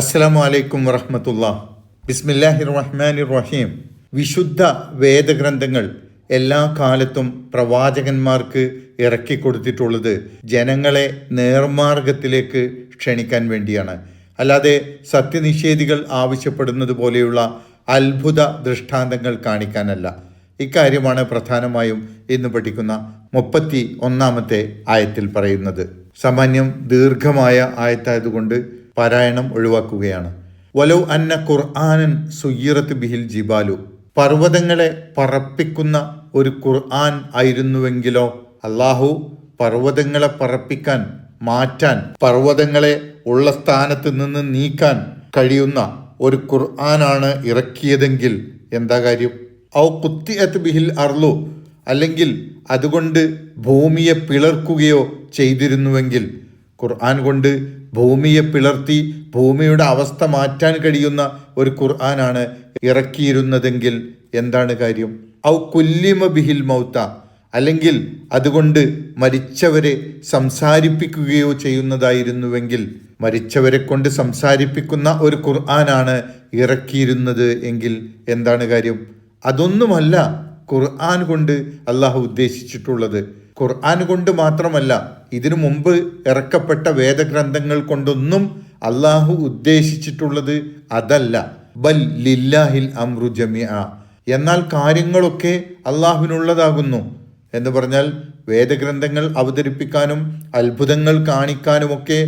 അസ്സലാമു വലൈക്കും വറഹമത്തുള്ള. ബിസ്മില്ലാഹി റഹ്മാനി റഹീം വിശുദ്ധ വേദഗ്രന്ഥങ്ങൾ എല്ലാ കാലത്തും പ്രവാചകന്മാർക്ക് ഇറക്കി ഇറക്കിക്കൊടുത്തിട്ടുള്ളത് ജനങ്ങളെ നേർമാർഗത്തിലേക്ക് ക്ഷണിക്കാൻ വേണ്ടിയാണ്. അല്ലാതെ സത്യനിഷേധികൾ ആവശ്യപ്പെടുന്നത് പോലെയുള്ള അത്ഭുത ദൃഷ്ടാന്തങ്ങൾ കാണിക്കാനല്ല. ഇക്കാര്യമാണ് പ്രധാനമായും ഇന്ന് പഠിക്കുന്ന മുപ്പത്തി ഒന്നാമത്തെ ആയത്തിൽ പറയുന്നത്. സാമാന്യം ദീർഘമായ ആയത്തായതുകൊണ്ട് പാരായണം ഒഴിവാക്കുകയാണ്. വലൗ അന്ന ഖുർആാനൻ സുയ്യറത്ത് ബിഹിൽ ജിബാലു. പർവതങ്ങളെ പറപ്പിക്കുന്ന ഒരു ഖുർആൻ ആയിരുന്നുവെങ്കിലോ അള്ളാഹു പർവതങ്ങളെ പറപ്പിക്കാൻ മാറ്റാൻ പർവതങ്ങളെ ഉള്ള സ്ഥാനത്ത് നിന്ന് നീക്കാൻ കഴിയുന്ന ഒരു ഖുർആനാണ് ഇറക്കിയതെങ്കിൽ എന്താ കാര്യം? ഔ കുത്തി അത് ബിഹിൽ അർലു അല്ലെങ്കിൽ അതുകൊണ്ട് ഭൂമിയെ പിളർക്കുകയോ ചെയ്തിരുന്നുവെങ്കിൽ ഖുർആൻ കൊണ്ട് ഭൂമിയെ പിളർത്തി ഭൂമിയുടെ അവസ്ഥ മാറ്റാൻ കഴിയുന്ന ഒരു ഖുർആനാണ് ഇറക്കിയിരുന്നതെങ്കിൽ എന്താണ് കാര്യം? ഔ കുല്ലിമ ബിഹിൽ മൗത്ത. അല്ലെങ്കിൽ അതുകൊണ്ട് മരിച്ചവരെ സംസാരിപ്പിക്കുകയോ ചെയ്യുന്നതായിരുന്നുവെങ്കിൽ മരിച്ചവരെ കൊണ്ട് സംസാരിപ്പിക്കുന്ന ഒരു ഖുർആനാണ് ഇറക്കിയിരുന്നത് എങ്കിൽ എന്താണ് കാര്യം? അതൊന്നുമല്ല ഖുർആൻ കൊണ്ട് അള്ളാഹു ഉദ്ദേശിച്ചിട്ടുള്ളത്. ഖുർആൻ കൊണ്ട് മാത്രമല്ല ഇതിനു മുമ്പ് ഇറക്കപ്പെട്ട വേദഗ്രന്ഥങ്ങൾ കൊണ്ടൊന്നും അള്ളാഹു ഉദ്ദേശിച്ചിട്ടുള്ളത് അതല്ല. ബൽ ലില്ലാഹിൽ അമ്രു ജമിഅ. എന്നാൽ കാര്യങ്ങളൊക്കെ അള്ളാഹുവിനുള്ളതാകുന്നു എന്ന് പറഞ്ഞാൽ വേദഗ്രന്ഥങ്ങൾ അവതരിപ്പിക്കാനും അത്ഭുതങ്ങൾ കാണിക്കാനുമൊക്കെ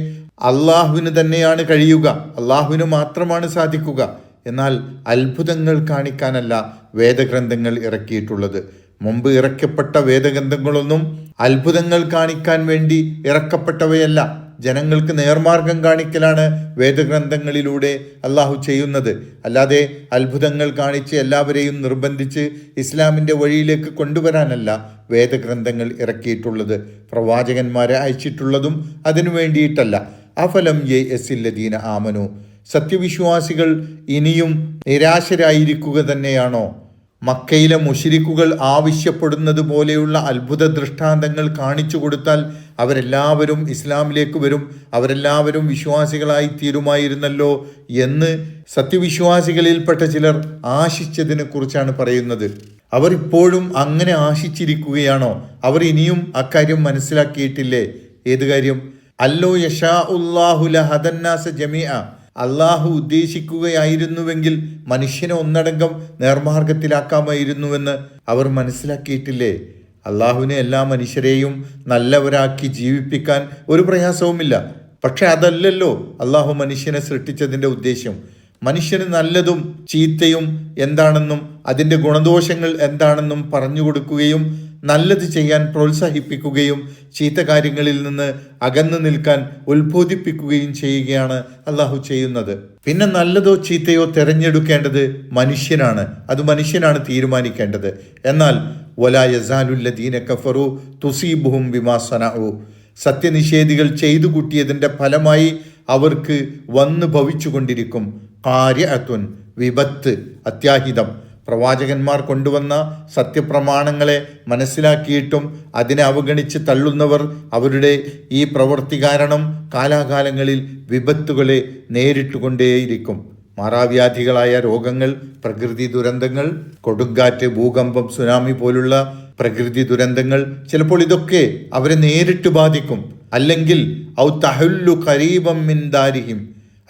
അള്ളാഹുവിന് തന്നെയാണ് കഴിയുക. അള്ളാഹുവിന് മാത്രമാണ് സാധിക്കുക. എന്നാൽ അത്ഭുതങ്ങൾ കാണിക്കാനല്ല വേദഗ്രന്ഥങ്ങൾ ഇറക്കിയിട്ടുള്ളത്. മുമ്പ് ഇറക്കപ്പെട്ട വേദഗ്രന്ഥങ്ങളൊന്നും അത്ഭുതങ്ങൾ കാണിക്കാൻ വേണ്ടി ഇറക്കപ്പെട്ടവയല്ല. ജനങ്ങൾക്ക് നേർമാർഗം കാണിക്കലാണ് വേദഗ്രന്ഥങ്ങളിലൂടെ അള്ളാഹു ചെയ്യുന്നത്. അല്ലാതെ അത്ഭുതങ്ങൾ കാണിച്ച് എല്ലാവരെയും നിർബന്ധിച്ച് ഇസ്ലാമിന്റെ വഴിയിലേക്ക് കൊണ്ടുവരാനല്ല വേദഗ്രന്ഥങ്ങൾ ഇറക്കിയിട്ടുള്ളത്. പ്രവാചകന്മാരെ അയച്ചിട്ടുള്ളതും അതിനു വേണ്ടിയിട്ടല്ല. അഫലം യെ എസില്ലദീന ആമനു. സത്യവിശ്വാസികൾ ഇനിയും നിരാശരായിരിക്കുക തന്നെയാണോ? മക്കയിലെ മുഷിരിക്കുകൾ ആവശ്യപ്പെടുന്നത് പോലെയുള്ള അത്ഭുത ദൃഷ്ടാന്തങ്ങൾ കാണിച്ചു കൊടുത്താൽ അവരെല്ലാവരും ഇസ്ലാമിലേക്ക് വരും അവരെല്ലാവരും വിശ്വാസികളായി തീരുമായിരുന്നല്ലോ എന്ന് സത്യവിശ്വാസികളിൽപ്പെട്ട ചിലർ ആശിച്ചതിനെ കുറിച്ചാണ് പറയുന്നത്. അവർ ഇപ്പോഴും അങ്ങനെ ആശിച്ചിരിക്കുകയാണോ? അവർ ഇനിയും അക്കാര്യം മനസ്സിലാക്കിയിട്ടില്ലേ? ഏത് കാര്യം? അല്ലോ യഷാ ഉല്ലാഹുല ഹദന്നാസ ജമിഅ അള്ളാഹു ഉദ്ദേശിക്കുകയായിരുന്നുവെങ്കിൽ മനുഷ്യനെ ഒന്നടങ്കം നേർമാർഗത്തിലാക്കാമായിരുന്നുവെന്ന് അവർ മനസ്സിലാക്കിയിട്ടില്ലേ? അള്ളാഹുവിനെ എല്ലാ മനുഷ്യരെയും നല്ലവരാക്കി ജീവിപ്പിക്കാൻ ഒരു പ്രയാസവുമില്ല. പക്ഷെ അതല്ലല്ലോ അള്ളാഹു മനുഷ്യനെ സൃഷ്ടിച്ചതിന്റെ ഉദ്ദേശ്യം മനുഷ്യന് നല്ലതും ചീത്തയും എന്താണെന്നും അതിന്റെ ഗുണദോഷങ്ങൾ എന്താണെന്നും പറഞ്ഞു കൊടുക്കുകയും നല്ലത് ചെയ്യാൻ പ്രോത്സാഹിപ്പിക്കുകയും ചീത്ത കാര്യങ്ങളിൽ നിന്ന് അകന്നു നിൽക്കാൻ ഉത്ബോധിപ്പിക്കുകയും ചെയ്യുകയാണ് അള്ളാഹു ചെയ്യുന്നത്. പിന്നെ നല്ലതോ ചീത്തയോ തിരഞ്ഞെടുക്കേണ്ടത് മനുഷ്യനാണ്. അത് മനുഷ്യനാണ് തീരുമാനിക്കേണ്ടത്. എന്നാൽ വലാ യസാലുല്ലദീന കഫറു തുസീബുഹും വിമാസനാവു സത്യനിഷേധികൾ ചെയ്തു കൂട്ടിയതിന്റെ ഫലമായി അവർക്ക് വന്നു ഭവിച്ചുകൊണ്ടിരിക്കും. കാര്യഅത്തുൻ വിപത്ത് അത്യാഹിതം. പ്രവാചകന്മാർ കൊണ്ടുവന്ന സത്യപ്രമാണങ്ങളെ മനസ്സിലാക്കിയിട്ടും അതിനെ അവഗണിച്ച് തള്ളുന്നവർ അവരുടെ ഈ പ്രവൃത്തി കാരണം കാലാകാലങ്ങളിൽ വിപത്തുകളെ നേരിട്ടുകൊണ്ടേയിരിക്കും. മാറാവ്യാധികളായ രോഗങ്ങൾ പ്രകൃതി ദുരന്തങ്ങൾ കൊടുങ്കാറ്റ് ഭൂകമ്പം സുനാമി പോലുള്ള പ്രകൃതി ദുരന്തങ്ങൾ ചിലപ്പോൾ ഇതൊക്കെ അവരെ നേരിട്ട് ബാധിക്കും. അല്ലെങ്കിൽ ഔ തഹുല്ലു കരീബം മിന്ദാരിഹിം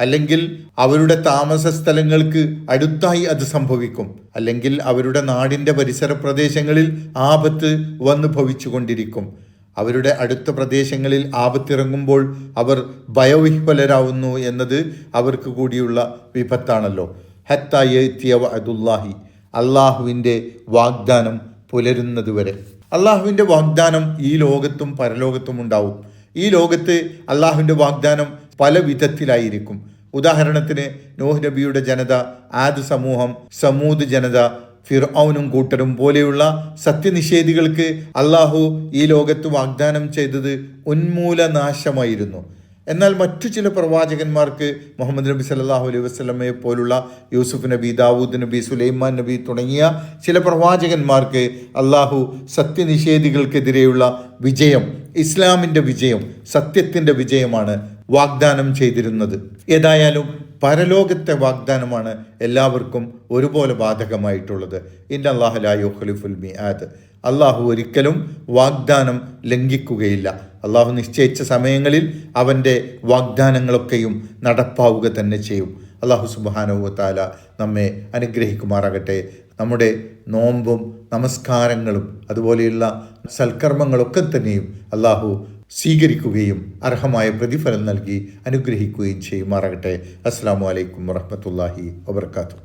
അല്ലെങ്കിൽ അവരുടെ താമസ സ്ഥലങ്ങൾക്ക് അടുത്തായി അത് സംഭവിക്കും. അല്ലെങ്കിൽ അവരുടെ നാടിന്റെ പരിസര പ്രദേശങ്ങളിൽ ആപത്ത് വന്നു ഭവിച്ചുകൊണ്ടിരിക്കും. അവരുടെ അടുത്ത പ്രദേശങ്ങളിൽ ആപത്തിറങ്ങുമ്പോൾ അവർ ഭയവിഹ്വലരാവുന്നു എന്നത് അവർക്ക് കൂടിയുള്ള വിപത്താണല്ലോ. ഹത്തായത്തിയവ അതുല്ലാഹി അള്ളാഹുവിന്റെ വാഗ്ദാനം പുലരുന്നതുവരെ. അള്ളാഹുവിന്റെ വാഗ്ദാനം ഈ ലോകത്തും പരലോകത്തും ഉണ്ടാവും. ഈ ലോകത്ത് അള്ളാഹുവിന്റെ വാഗ്ദാനം പല വിധത്തിലായിരിക്കും. ഉദാഹരണത്തിന് നോഹ് നബിയുടെ ജനത ആദ് സമൂഹം സമൂദ് ജനത ഫിർഔനും കൂട്ടരും പോലെയുള്ള സത്യനിഷേധികൾക്ക് അള്ളാഹു ഈ ലോകത്ത് വാഗ്ദാനം ചെയ്തത് ഉന്മൂലനാശമായിരുന്നു. എന്നാൽ മറ്റു ചില പ്രവാചകന്മാർക്ക് മുഹമ്മദ് നബി സല്ലാഹു അലൈഹി വസ്ലമയെ പോലുള്ള യൂസുഫ് നബി ദാവൂദ് നബി സുലൈമാൻ നബി തുടങ്ങിയ ചില പ്രവാചകന്മാർക്ക് അള്ളാഹു സത്യനിഷേധികൾക്കെതിരെയുള്ള വിജയം ഇസ്ലാമിന്റെ വിജയം സത്യത്തിന്റെ വിജയമാണ് വാഗ്ദാനം ചെയ്തിരുന്നത്. ഏതായാലും പരലോകത്തെ വാഗ്ദാനമാണ് എല്ലാവർക്കും ഒരുപോലെ ബാധകമായിട്ടുള്ളത്. ഇൻ അള്ളാഹുലായു ഖലിഫുൽ മിയാദ് അള്ളാഹു ഒരിക്കലും വാഗ്ദാനം ലംഘിക്കുകയില്ല. അള്ളാഹു നിശ്ചയിച്ച സമയങ്ങളിൽ അവന്റെ വാഗ്ദാനങ്ങളൊക്കെയും നടപ്പാവുക തന്നെ ചെയ്യും. അള്ളാഹു സുബാനുവത്താല നമ്മെ അനുഗ്രഹിക്കുമാറാകട്ടെ. നമ്മുടെ നോമ്പും നമസ്കാരങ്ങളും അതുപോലെയുള്ള സൽക്കർമ്മങ്ങളൊക്കെ തന്നെയും അള്ളാഹു സ്വീകരിക്കുകയും അർഹമായ പ്രതിഫലം നൽകി അനുഗ്രഹിക്കുകയും ചെയ്യുമാറാകട്ടെ. അസ്സാം വലൈക്കും വറഹമത്തല്ലാഹി വബർക്കാത്തു